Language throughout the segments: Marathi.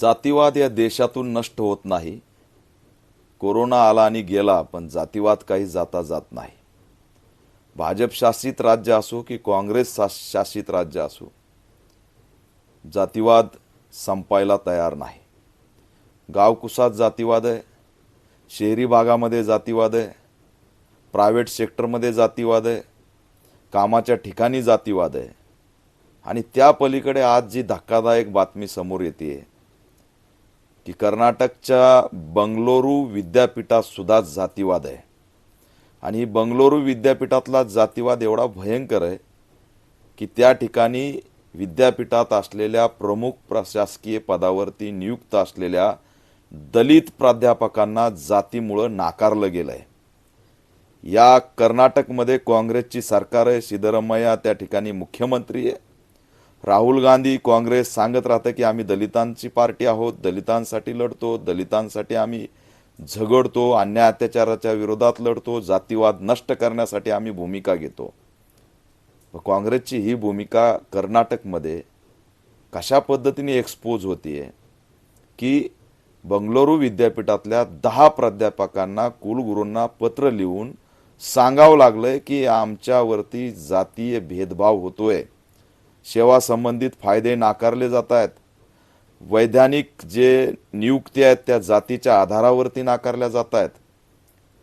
जातीवाद या देशातून नष्ट होत नाही. कोरोना आला आणि गेला पण जातीवाद काही जाता जात नाही. भाजप शासित राज्य असो की काँग्रेस शासित राज्य असो जातीवाद संपायला तयार नाही. गावकुसात जातीवाद आहे शहरी भागामध्ये जातीवाद आहे प्रायव्हेट सेक्टरमध्ये जातीवाद आहे कामाच्या ठिकाणी जातीवाद आहे. आणि त्या पलीकडे आज जी धक्कादायक बातमी समोर येते की कर्नाटकच्या बंगलोरू विद्यापीठात सुद्धा जातीवाद आहे. आणि ही बंगलोरू विद्यापीठातला जातीवाद एवढा भयंकर आहे की त्या ठिकाणी विद्यापीठात असलेल्या प्रमुख प्रशासकीय पदावरती नियुक्त असलेल्या दलित प्राध्यापकांना जातीमुळं नाकारलं गेलं आहे या कर्नाटकमध्ये काँग्रेसची सरकार आहे सिद्धरमय्या त्या ठिकाणी मुख्यमंत्री आहे. राहुल गांधी काँग्रेस सांगत राहतं की आम्ही दलितांची पार्टी आहोत दलितांसाठी लढतो दलितांसाठी आम्ही झगडतो अन्याय अत्याचाराच्या विरोधात लढतो जातीवाद नष्ट करण्यासाठी आम्ही भूमिका घेतो. काँग्रेसची ही भूमिका कर्नाटकमध्ये कशा पद्धतीने एक्सपोज होतीये? की बंगळुरू विद्यापीठातल्या दहा प्राध्यापकांना कुलगुरूंना पत्र लिहून सांगावं लागलंय की आमच्यावरती जातीय भेदभाव होतोय. सेवा संबंधित फायदे नाकारले जात आहेत. वैधानिक जे नियुक्ती आहेत त्या जातीच्या आधारावरती नाकारल्या जात आहेत.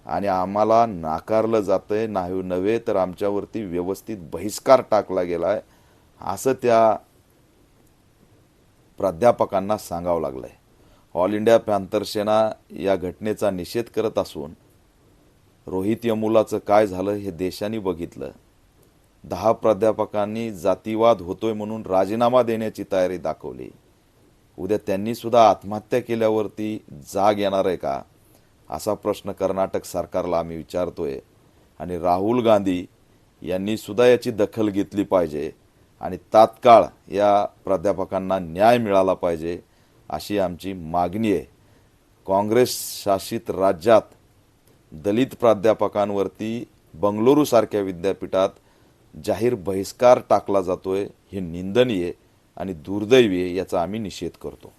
आणि आम्हाला नाकारलं जातं आहे नाही नव्हे तर आमच्यावरती व्यवस्थित बहिष्कार टाकला गेला आहे असं त्या प्राध्यापकांना सांगावं लागलं आहे ऑल इंडिया पॅन्थरसेना या घटनेचा निषेध करत असून रोहित यमुलाचं काय झालं हे देशाने बघितलं. दहा प्राध्यापकांनी जातीवाद होतोय म्हणून राजीनामा देण्याची तयारी दाखवली. उद्या त्यांनी सुद्धा आत्महत्या केल्यावरती जाग येणार आहे का? असा प्रश्न कर्नाटक सरकारला आम्ही विचारतोय. आणि राहुल गांधी यांनी सुद्धा याची दखल घेतली पाहिजे. आणि तात्काळ या प्राध्यापकांना न्याय मिळाला पाहिजे अशी आमची मागणी आहे. काँग्रेस शासित राज्यात दलित प्राध्यापकांवरती बंगळुरूसारख्या विद्यापीठात जाहीर बहिष्कार टाकला जातोय हे निंदनीय आणि दुर्दैवी आहे याचा आम्ही निषेध करतो.